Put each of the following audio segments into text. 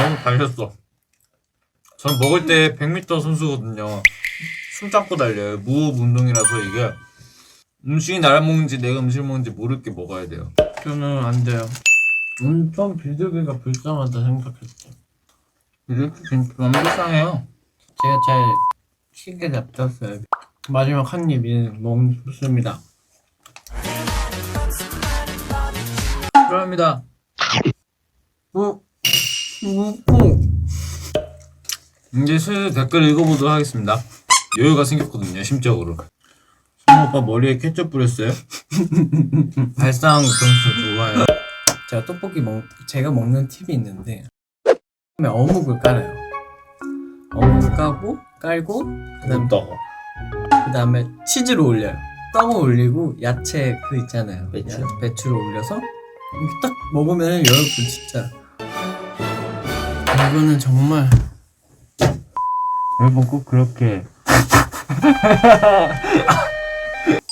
너무 달렸어. 전 먹을 때 100m 선수거든요. 숨 참고 달려요. 무호흡 운동이라서 이게 음식이 나를 먹는지 내가 음식을 먹는지 모를 게 먹어야 돼요. 저는 안 돼요. 엄청 비둘기가 불쌍하다 생각했어. 이렇게 진짜 너무 불쌍해요. 제가 잘 크게 냅뒀어요. 마지막 한 입이 먹습니다. 그럽니다. 어? 오, 이제 슬슬 댓글 읽어보도록 하겠습니다. 여유가 생겼거든요, 심적으로. 성우 오빠 머리에 케첩 뿌렸어요? 발상 점수 좋아요. 제가 떡볶이 먹, 제가 먹는 팁이 있는데 처음에 어묵을 깔아요. 어묵을 까고 깔고 그다음 떡. 그다음에 치즈를 올려요. 떡을 올리고 야채 그 있잖아요. 배추? 야- 배추를 올려서 이렇게 딱 먹으면 여러분 진짜 이거는 정말 여러분 꼭 그렇게.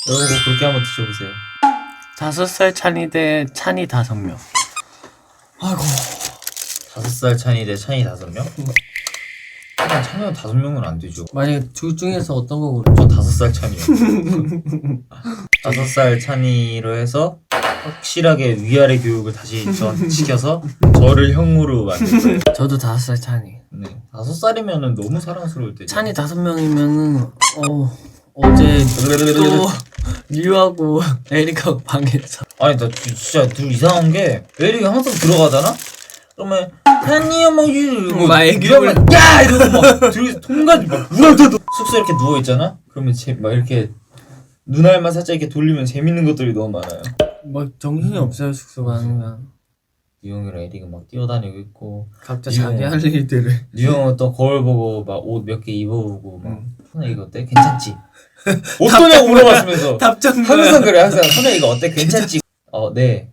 여러분 꼭 그렇게 한번 드셔보세요. 다섯 살 찬이 대 찬이 다섯 명. 아이고 다섯 살 찬이 대 찬이 다섯 명? 일단 찬이는 다섯 명은 안 되죠. 만약에 둘 중에서 어떤 거 고르? 전 다섯 살 찬이요. 다섯 살 찬이로 해서 확실하게 위아래 교육을 다시 전 시켜서 저를 형으로 만들 거예요. 저도 다섯 살 찬이. 네. 다섯 살이면은 너무 사랑스러울 때죠. 찬이 다섯 명이면은 어 어제 또 류하고 에리카 방에서 아니 나 진짜 늘 이상한 게 에릭이 항상 들어가잖아? 그러면 찬이 엄마 이러고 막 애교 이러면 야 이러고 막 둘이 통까지 막 우라다도 숙소 이렇게 누워 있잖아? 그러면 제, 막 이렇게 눈알만 살짝 이렇게 돌리면 재밌는 것들이 너무 많아요. 막 정신이 없어요 숙소 가는 거. 유형이랑 에릭은 막 뛰어다니고 있고 각자 이거. 자기 할 일들을. 유형은 또 거울 보고 막 옷 몇 개 입어보고 막 음. 선혜 이거 어때? 괜찮지? 어떠냐고 물어봤으면서 답장 항상 그래 항상 선혜 이거 어때? 괜찮지? 어 네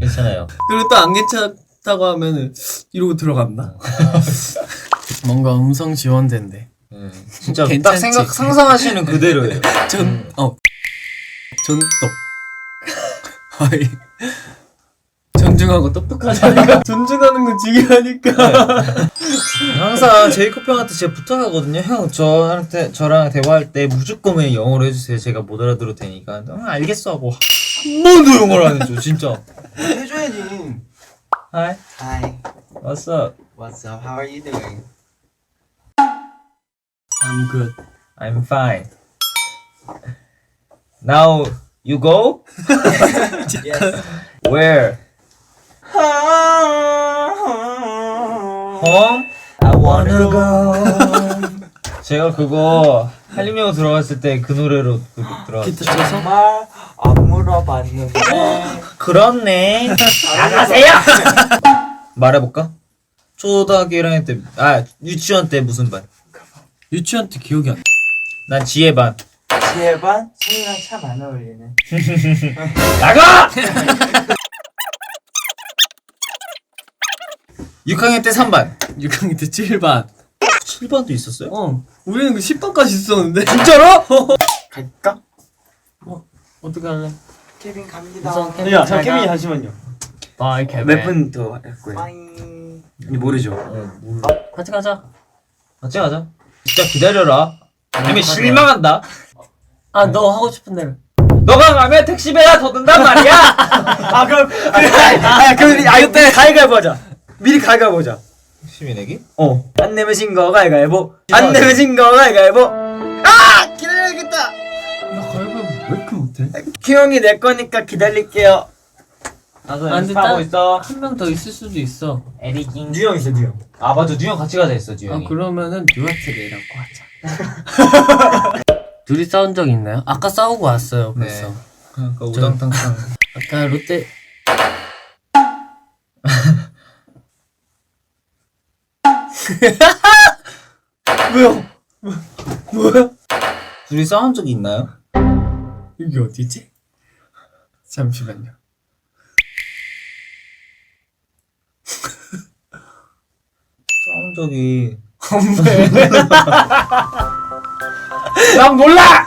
괜찮아요 그리고 또 안 괜찮다고 하면은 이러고 들어간다. 뭔가 음성 지원된대. 네, 진짜 딱 괜찮지? 생각 상상하시는 그대로예요 전 어. 전똑. 아이. 존중하고 똑똑하자니까? 존중하는 건 중요하니까. 항상 제이콥 형한테 제가 부탁하거든요. 형 저한테 저랑 대화할 때 무조건 그냥 영어로 해주세요. 제가 못 알아들을 테니까. 응 알겠어 하고. 한 번도 영어를 안 해줘 진짜. 해줘야지. Hi. Hi, what's up? What's up? How are you doing? I'm good. I'm fine. Now you go? Yes. Where? Home? I wanna go. 제가 그거 한림영 들어갔을 때 그 노래로 그, 들어갔어요. 기타 쳐서 정말 안 물어봤는데. 그렇네. 나가세요. 말해볼까? 초등학교 1학년 때, 아 유치원 때 무슨 반? 유치원 때 기억이 안 나. 난 지혜 반. 지혜반 승이랑 참 안 어울리네. 나가! 6학년 때 3반. 6학년 때 7반 7반도 있었어요? 어 우리는 그 10반까지 있었는데 진짜로? 갈까? 어떻게 할래? 케빈 갑니다. 우선 케빈 야, 잘 자, 케빈이 가. 잠시만요. 바이 케빈 몇분더할 거예요? 빠이. 이제 모르죠. 어. 같이 가자 같이 가자. 진짜 기다려라. 아니면 실망한다. 아 너 하고 싶은 대로 너가 가면 택시비가 더 든단 말이야. 아, 그럼, 아, 그럼, 아, 이때 가위가위보 하자. 미리 가위가위보 하자. 택시비 내기? 어. 안 내면 신거 가위가위보. 안 내면 신거 가위가위보. 아! 기다려야겠다. 나 가위바위보 왜 이렇게 못해? 키형이 내 거니까 기다릴게요. 나도 안 연습하고. 있어. 한 명 더 있을 수도 있어 에리깅. 뉴형 있어, 뉴형. 아 맞아 뉴형 같이 가자 했어 아 뉴형이. 그러면은 듀엣을 내라고 하자 둘이 싸운 적 있나요? 아까 싸우고 왔어요 벌써 네. 그러니까 우당탕탕. 아까 롯데 왜요? 뭐야? 둘이 싸운 적이 있나요? 여기 어디지? 잠시만요 싸운 적이. 없네 난 몰라.